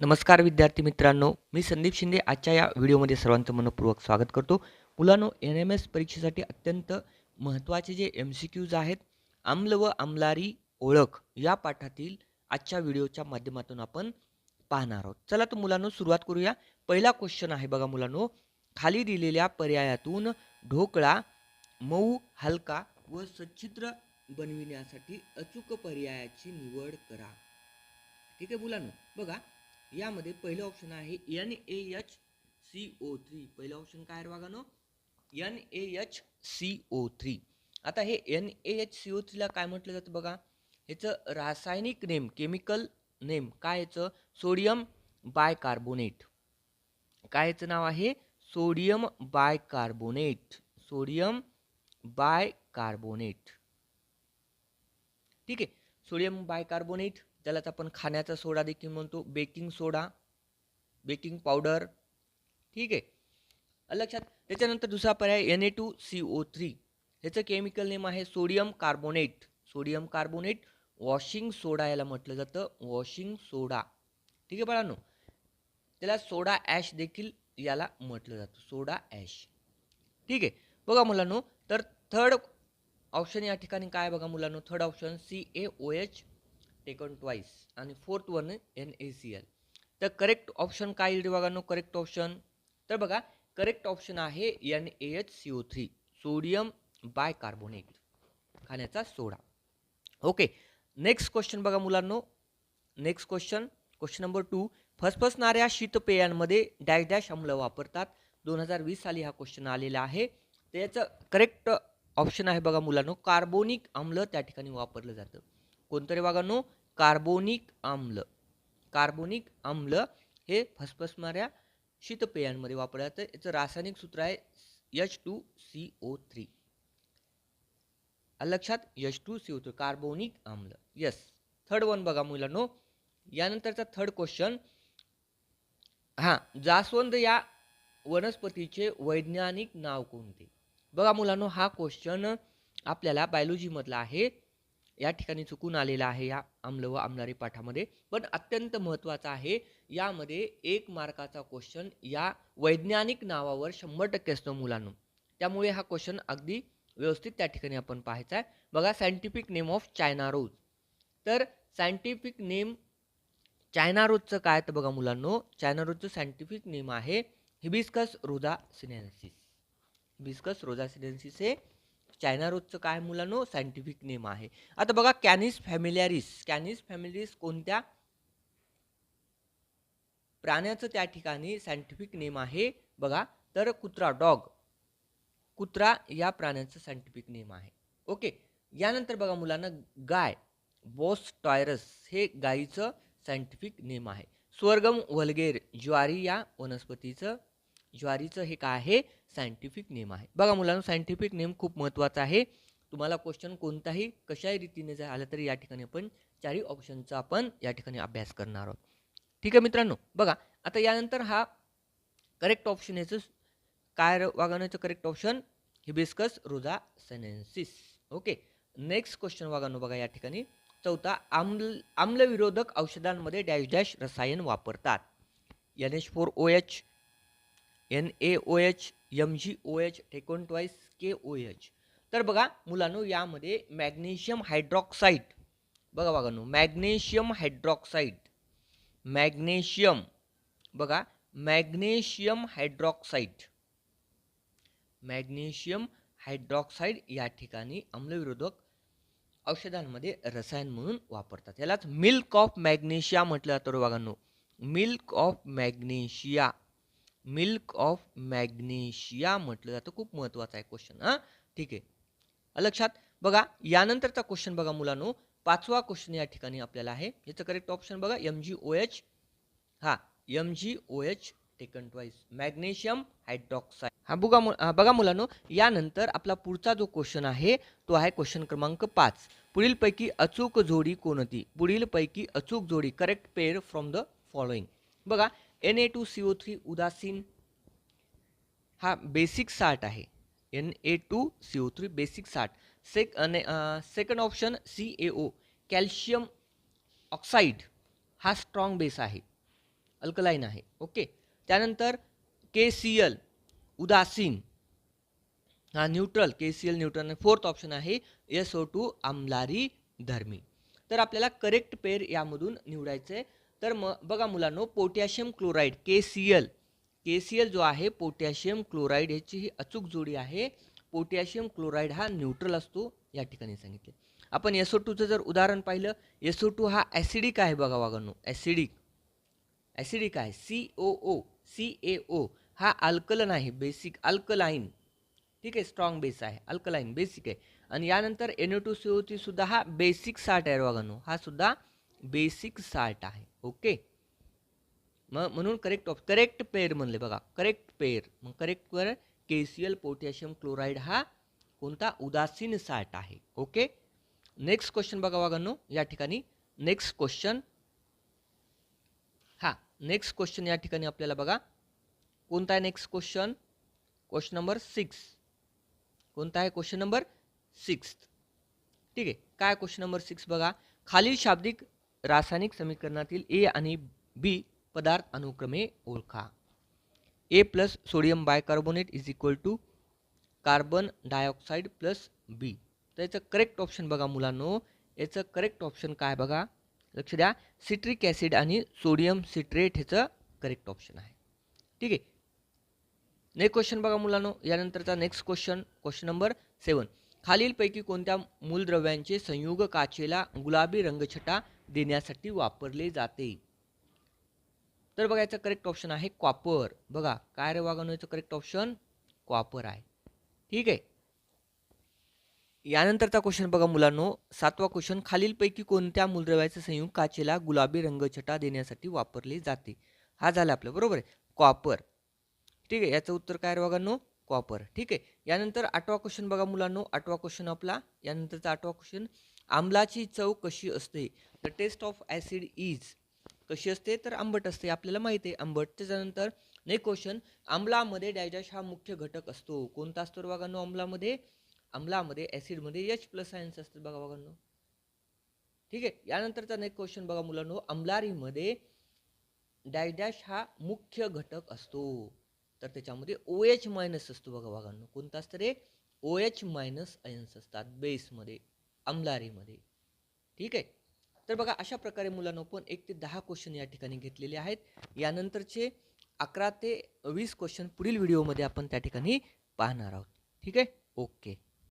नमस्कार विद्यार्थी मित्रांनो मी संदीप शिंदे. आजच्या या व्हिडिओमध्ये सर्वांचं मनपूर्वक स्वागत करतो. मुलांनो एन एम एस परीक्षेसाठी अत्यंत महत्त्वाचे जे एम सी क्यूज आहेत आम्ल व आम्लारी ओळख या पाठातील आजच्या व्हिडिओच्या माध्यमातून आपण पाहणार आहोत. चला तर मुलांनो सुरुवात करूया. पहिला क्वेश्चन आहे बघा मुलांनो. खाली दिलेल्या पर्यायातून ढोकळा मऊ हलका व सच्छिद्र बनविण्यासाठी अचूक पर्यायाची निवड करा. ठीक आहे मुलांनो? बघा यामध्ये पहिलं ऑप्शन आहे N A H C O three पहिलं ऑप्शन काय आहे no N A H C O three आता हे N A H C O थ्रीला काय म्हटलं जातं बघा? ह्याचं रासायनिक नेम केमिकल नेम काय याचं सोडियम बायकार्बोनेट काय याचं नाव आहे? सोडियम बायकार्बोनेट सोडियम बायकार्बोनेट ठीक आहे? सोडियम बायकार्बोनेट त्यालाच आपण खाण्याचा सोडा देखील म्हणतो. Baking soda baking powder. ठीक आहे. लक्षात त्याच्यानंतर दुसरा पर्याय N A two C O three ह्याचं केमिकल नेम आहे sodium carbonate sodium carbonate washing soda याला म्हटलं जातं. वॉशिंग सोडा ठीक आहे बाळांनो? त्याला सोडा ॲश देखील याला म्हटलं जातं. सोडा ॲश ठीक आहे. बघा मुलांनो तर थर्ड ऑप्शन या ठिकाणी काय बघा मुलांनो? Third option C A O H taken twice आणि fourth one N A C L तर करेक्ट ऑप्शन काय येईल बघानो? करेक्ट ऑप्शन तर बघा करेक्ट ऑप्शन आहे N A H C O three sodium bicarbonate खाण्याचा सोडा. ओके नेक्स्ट क्वेश्चन बघा मुलांनो. Next question question number two फसफसणाऱ्या शीतपेयांमध्ये डॅश डॅश अम्ल वापरतात. दोन हजार वीस साली हा क्वेश्चन आलेला आहे. त्याचं करेक्ट ऑप्शन आहे बघा मुलांनो. कार्बोनिक आम्ल त्या ठिकाणी वापरलं जातं. कोणतं रे बघा कार्बोनिक आम्ल. कार्बोनिक आम्ल हे फसफसणाऱ्या शीतपेयांमध्ये वापरलं जातं याचं रासायनिक सूत्र आहे H two C O three लक्षात H two C O three carbonic आम्ल. यस थर्ड वन बघा मुलांनो. यानंतरचा थर्ड क्वेश्चन हां जास्वंद या वनस्पतीचे वैज्ञानिक नाव कोणते? बघा मुलांनो हा क्वेश्चन आपल्याला बायोलॉजीमधला आहे. या ठिकाणी चुकून आलेला आहे या आम्ल व आमलारी पाठामध्ये. पण अत्यंत महत्त्वाचा आहे यामध्ये एक मार्काचा क्वेश्चन या वैज्ञानिक नावावर शंभर टक्के असतो मुलांनो. त्यामुळे हा क्वेश्चन अगदी व्यवस्थित त्या ठिकाणी आपण पाहायचा आहे. बघा scientific name of China rose तर सायंटिफिक नेम चायना रोजचं काय तर बघा मुलांनो चायना रोजचं सायंटिफिक नेम आहे hibiscus rosa sinensis hibiscus rosa sinensis हे चायना रोजचं काय मुलांनो? सायंटिफिक नेम आहे. आता बघा कॅनिस फॅमिलियारिस. कॅनिस फॅमिलीस कोणत्या? प्राण्याचं त्या ठिकाणी सायंटिफिक नेम आहे. बघा तर कुत्रा डॉग. कुत्रा या प्राण्याचं सायंटिफिक नेम आहे. ओके यानंतर बघा मुलांना गाय. बॉस टॉयरस हे गायीचं सायंटिफिक नेम आहे. स्वर्गम वल्गेर ज्वारी या वनस्पतीचं. ज्वारीचं हे काय आहे? सायंटिफिक नेम आहे. बघा मुलांना सायंटिफिक नेम खूप महत्त्वाचा आहे. तुम्हाला क्वेश्चन कोणताही कशाही रीतीने जर आलं तरी या ठिकाणी आपण चारही ऑप्शनचा आपण या ठिकाणी अभ्यास करणार आहोत. ठीक आहे मित्रांनो? बघा आता यानंतर हा करेक्ट ऑप्शन याचं काय वागवण्याचं correct option hibiscus rosa sinensis okay next question वागानो बघा या ठिकाणी. चौथा आम्ल आम्लविरोधक औषधांमध्ये डॅश डॅश रसायन वापरतात. N H four O H N A O H M G O H taken K O H तर बघा मुलांनो यामध्ये मॅग्नेशियम हायड्रॉक्साईड. बघा बघा नो मॅग्नेशियम हायड्रॉक्साईड. मॅग्नेशियम. बघा मॅग्नेशियम हायड्रॉक्साईड. मॅग्नेशियम हायड्रॉक्साईड या ठिकाणी आम्लविरोधक औषधांमध्ये रसायन म्हणून वापरतात. यालाच मिल्क ऑफ मॅग्नेशिया म्हटलं जातं बघांनो milk of magnesia. Milk of magnesia म्हटलं जातं. खूप महत्त्वाचा आहे क्वेश्चन हां. ठीक आहे. लक्षात? बघा यानंतरचा क्वेश्चन बघा मुलांनो. पाचवा क्वेश्चन या ठिकाणी आपल्याला आहे. याचं करेक्ट ऑप्शन बघा. एम जी ओ एच हा M G O H taken twice magnesium hydroxide हा बघा बघा मुलांनो. यानंतर आपला पुढचा जो क्वेश्चन आहे तो आहे क्वेश्चन क्रमांक पाच. पुढीलपैकी अचूक जोडी कोणती? पुढीलपैकी अचूक जोडी. Correct pair from the following बघा N A two C O three उदासीन हा बेसिक साठ आहे. N A two C O three basic साठ. Sec second option C A O calcium oxide हा स्ट्रॉंग बेस आहे. अल्कलाईन आहे. ओके त्यानंतर के सी एल उदासीन. हा neutral K C L neutral fourth option आहे एस ओ टू आमलारी धर्मी. तर आपल्याला करेक्ट पेर यामधून निवडायचं आहे तर मग बघा मुलांनो potassium chloride K C L K C L जो आहे पोटॅशियम क्लोराईड ह्याची ही अचूक जोडी आहे. पोटॅशियम क्लोराईड हा न्यूट्रल असतो या ठिकाणी सांगितले. आपण एसओ टूचं जर उदाहरण पाहिलं एसओ टू हा ॲसिडिक आहे बघा वागांनो ॲसिडिक. ॲसिडिक आहे. C O O C A O हा अल्कलन आहे बेसिक अल्कलाईन ठीक आहे स्ट्रॉंग बेस आहे अल्कलाईन बेसिक आहे. आणि यानंतर एन टू सी ओ सुद्धा हा बेसिक साल्ट आहे वागांनो हा सुद्धा बेसिक साल्ट आहे. ओके. मग म्हणून करेक्ट ऑफ करेक्ट पेअर म्हणले बघा. करेक्ट पेअर मग correct pair K C L potassium chloride हा कोणता उदासीन साठ आहे. ओके? नेक्स्ट क्वेश्चन बघा वागांनो या ठिकाणी नेक्स्ट क्वेश्चन हा नेक्स्ट क्वेश्चन या ठिकाणी आपल्याला बघा. कोणता आहे next question question number six कोणता आहे क्वेश्चन नंबर सिक्स ठीक आहे. काय क्वेश्चन नंबर सिक्स बघा? खालील शाब्दिक रासायनिक समीकरणातील ए आणि बी पदार्थ अनुक्रमे ओळखा. A plus sodium bicarbonate is equal to carbon dioxide plus B तर याचं करेक्ट ऑप्शन बघा मुलांनो. याचं करेक्ट ऑप्शन काय बघा? लक्ष द्या. सिट्रिक ॲसिड आणि सोडियम सिट्रेट ह्याचं करेक्ट ऑप्शन आहे. ठीक आहे. नेक्स्ट क्वेश्चन बघा मुलांनो. यानंतरचा next question question number seven खालीलपैकी कोणत्या मूलद्रव्यांचे संयुग काचेला गुलाबी रंगछटा देण्यासाठी वापरले जाते. तर बघा याचं करेक्ट ऑप्शन आहे कॉपर बघा काय रे याचं करेक्ट ऑप्शन कॉपर आहे. ठीक आहे? यानंतरचा क्वेश्चन बघा मुलांनो. सातवा क्वेश्चन खालीलपैकी कोणत्या मूलद्रव्याचे संयुग काचेला गुलाबी रंगछटा देण्यासाठी वापरले जाते? हा झाला आपलं बरोबर आहे? कॉपर ठीक आहे? याचं उत्तर काय रे कॉपर ठीक आहे? यानंतर आठवा क्वेश्चन बघा मुलांनो. आठवा क्वेश्चन आपला. यानंतरचा आठवा क्वेश्चन आंबलाची चव कशी असते? The taste of acid is कशी असते? तर आंबट असते. आपल्याला माहिती आहे आंबट. त्याच्यानंतर नेक्स्ट क्वेश्चन आंबलामध्ये डायजॅश हा मुख्य घटक असतो. कोणता असतो रे बघांनो आंबलामध्ये? ॲसिडमध्ये एच प्लस सायन्स असतात बघा बघांनो ठीक आहे? यानंतरचा नेक्स्ट क्वेश्चन बघा मुलांनो. अंबलारीमध्ये डायडॅश हा मुख्य घटक असतो. तर त्याच्यामध्ये ओ एच मायनस असतो बघा बघांनो कोणता असतं रे? ओ एच मायनस अयन्स असतात बेसमध्ये आमलारीमध्ये ठीक आहे? तर बघा अशा प्रकारे मुलांना पण एक ते दहा क्वेश्चन या ठिकाणी घेतलेले आहेत. यानंतरचे अकरा ते वीस क्वेश्चन पुढील व्हिडिओमध्ये आपण त्या ठिकाणी पाहणार आहोत. ठीक आहे? ओके